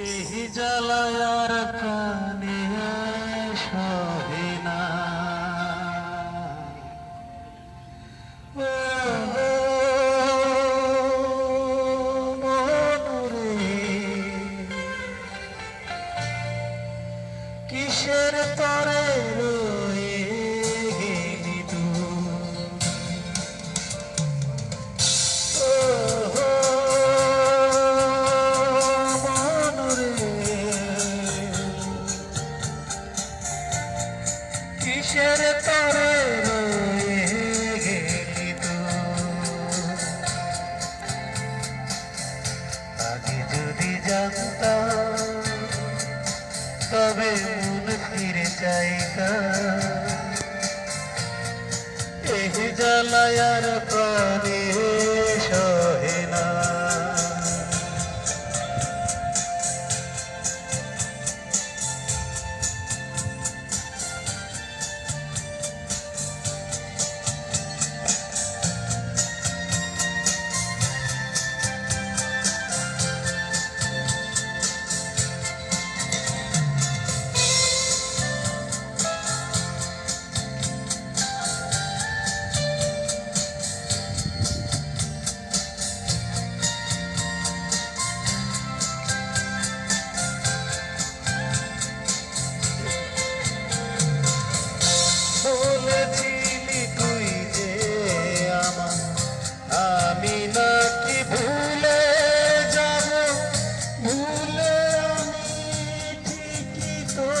এই জ্বালায়ার প্রাণে কিসের তরে রয়ে গেলি আগে যদি জানতাম তবে মন ফিরে চাইতাম। এই জ্বালায়ার প্রাণে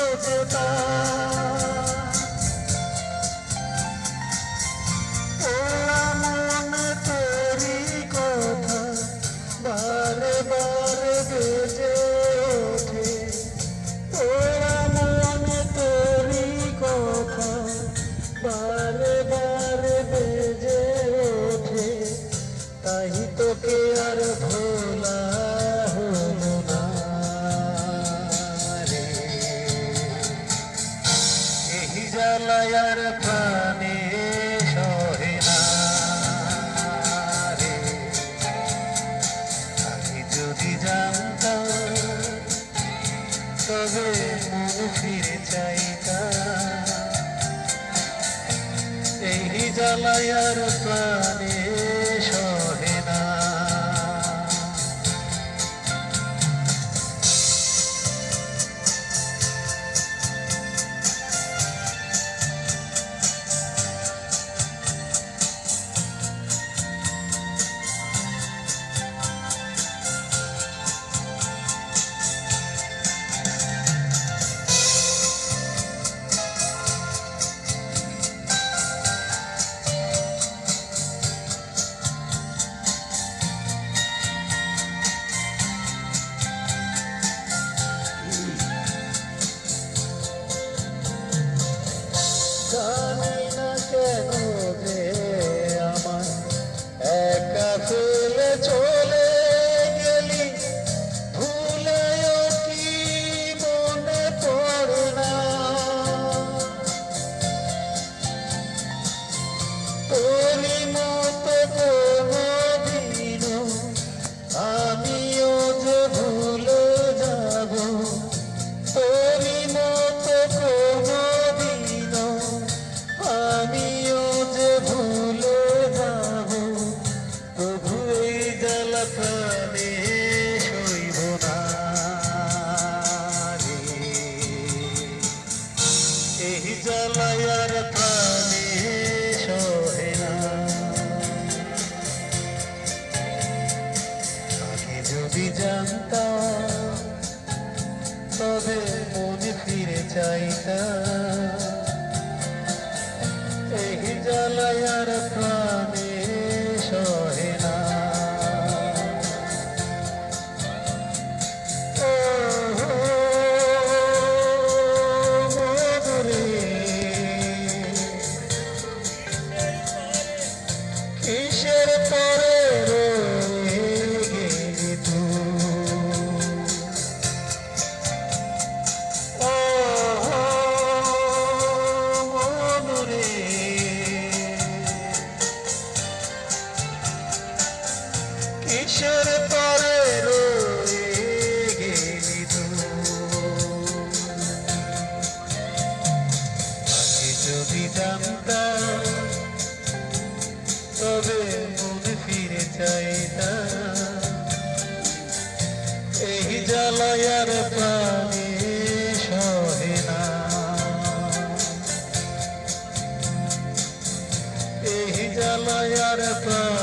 তো যেতাম ওরা মনে তোরই কথা বারে বারে এই জ্বালায়ার প্রাণে সহে না রে। আমি যদি জানতাম, তবে মন ফিরে চাইতাম। এই জ্বালায়ার প্রাণে জ্বালা প্রাণে সইব না রে। এই জ্বালায়ার প্রাণে সহে না আগে যদি তবে মনে ফিরে চাইতাম কিসের জানায়ার পা